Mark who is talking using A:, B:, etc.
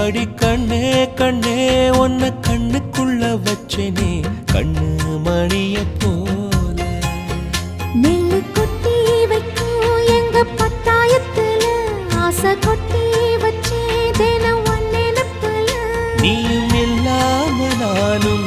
A: அடி கண்ணே கண்ணே உன்னை கண்ணுக்குள்ள வச்சேனே கண்ணு மணிய போல.
B: நெல்லு கொட்டி வைக்கும் எங்க பட்டாயத்துல ஆசை கொட்டி வச்சே தினம் உன் நினைப்புல.
A: நீயும் இல்லாம நானும்